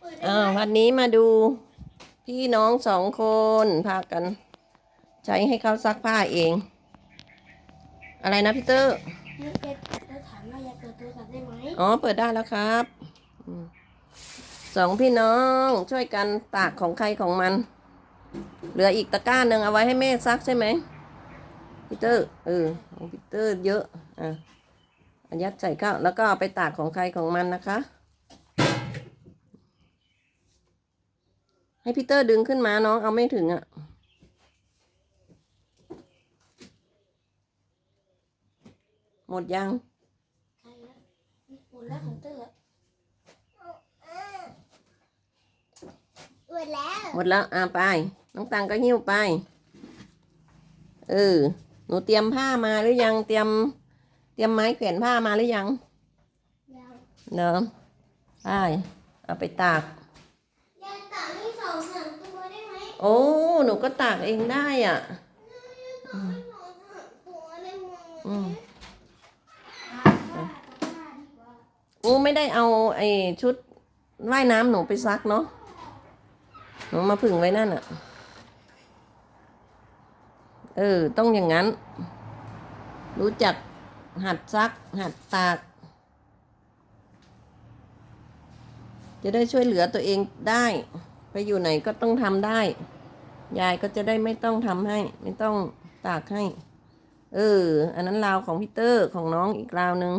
เปิดได้อ่าไหมวันนี้มาดูพี่น้องสองคนพากัน ใช้ให้เขาซักผ้าเอง อะไรนะพี่เตอร์นี่เจ๊จะถามว่าอยากเปิดโทรศัพท์ได้ไหมอ๋อเปิดได้แล้วครับอืมสองพี่น้องช่วยกันตากของใครของมัน เหลืออีกตะกร้าหนึ่งเอาไว้ให้แม่ซักใช่ไหมพีเตอร์เออของพีเตอร์เยอะอะอันยัดใส่ข้าวแล้วก็เอาไปตากของใครของมันนะคะ ให้พีเตอร์ดึงขึ้นมาน้องเอาไม่ถึงอะ่ะ หมดยังใครนะหมดแล้วของเตอร์อะหมดแล้ว หมดแล้วอ่าไป น้องตังก็หิ้วไป เออ หนูเตรียมผ้ามาหรือยัง เตรียม เตรียมไม้แขวนผ้ามาหรือยัง ยังเนอะไปเอาไปตาก ยายตากให้สองสามตัวได้ไหม โอ้ หนูก็ตากเองได้อะ อืมอ่าอูไม่ได้เอาไอ้ชุดว่ายน้ำหนูไปซักเนาะ หนูมาผึ่งไว้นั่นอะ เออ ต้องอย่างนั้น รู้จักหัดซัก หัดตาก จะได้ช่วยเหลือตัวเองได้ ไปอยู่ไหนก็ต้องทำได้ ยายก็จะได้ไม่ต้องทำให้ ไม่ต้องตากให้ เออ อันนั้นราวของพี่เตอร์ของน้องอีกราวหนึ่ง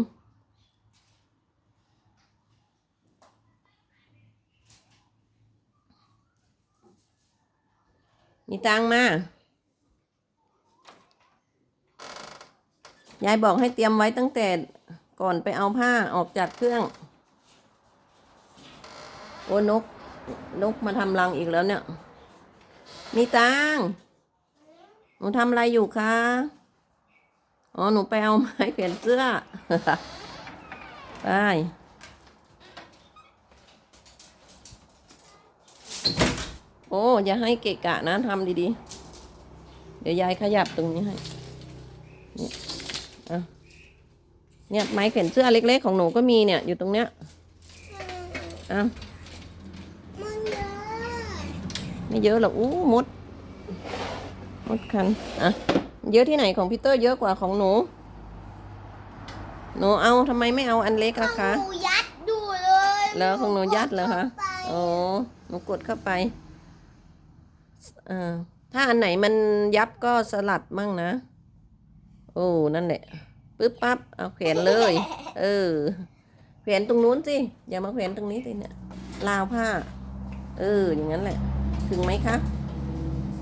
มีตังมา ยายบอกให้เตรียมไว้ตั้งแต่ก่อนไปเอาผ้าออกจากเครื่อง โอ้นก นกมาทำรังอีกแล้วเนี่ย มีตังหนูทำอะไรอยู่คะ อ๋อ หนูไปเอาไม้แขวนเสื้อ ไป โอ้ อย่าให้เกะกะนะทำดีๆ เดี๋ยวยายขยับตรงนี้ให้ เนี่ยอะเนี่ยไม้แขวนเสื้อเล็กๆของหนูก็มีเนี่ย อยู่ตรงเนี้ยอะมันเยอะ ไม่เยอะหรอกอู้มดมดคันอะเยอะที่ไหนของพีเตอร์เยอะกว่าของหนู หนูเอาทำไมไม่เอาอันเล็กอะคะหนูยัดดูเลยแล้วของหนูยัดเหรอคะไปโอ้หนูกดเข้าไปอ่าถ้าอันไหนมันยับก็สลัดมั่งนะ โอ้นั่นแหละปึ๊บปั๊บเอาแขวนเลย เออแขวนตรงนู้นสิอย่ามาแขวนตรงนี้สิเนี่ยราวผ้า เอออย่างนั้นแหละ ถึงไหมคะ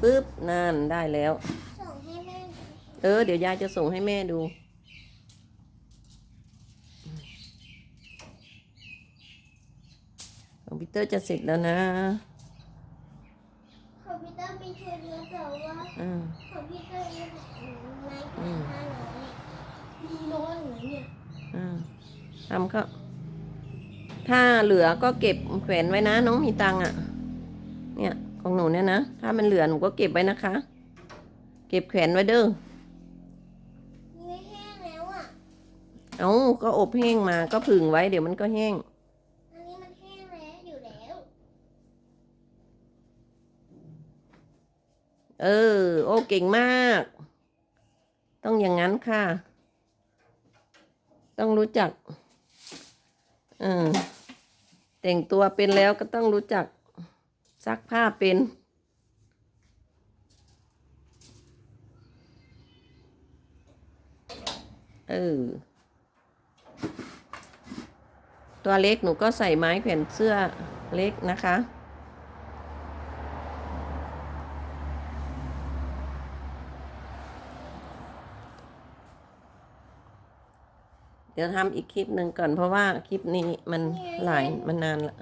ปึ๊บนั่นได้แล้ว ส่งให้แม่เออ เดี๋ยวยายจะส่งให้แม่ดู คอมพิวเตอร์จะเสร็จแล้วนะ คอมพิวเตอร์มีช่วยเยอะแต่ว่าอืมคอมพิวเตอร์ยังไม่อืถึงมห้าร้อยมีน้อยเหมือนเนี่ยอ่าทำก็ถ้าเหลือก็เก็บแขวนไว้นะ น้องมีตังค์อะ เนี่ย ของหนูเนี่ยนะ ถ้ามันเหลือหนูก็เก็บไว้นะคะ เก็บแขวนไว้เด้อไม่แห้งแล้วอะ เอาก็อบแห้งมาก็ผึ่งไว้เดี๋ยวมันก็แห้ง อันนี้มันแห้งแล้วอยู่แล้ว เออ โอ้เก่งมาก ต้องอย่างนั้นค่ะ ต้องรู้จัก เออแต่งตัวเป็นแล้วก็ต้องรู้จัก ซักผ้าเป็น เออ ตัวเล็กหนูก็ใส่ไม้แขวนเสื้อเล็กนะคะเดี๋ยวทำอีกคลิปหนึ่งก่อนเพราะว่าคลิปนี้มันหลายมันนานละ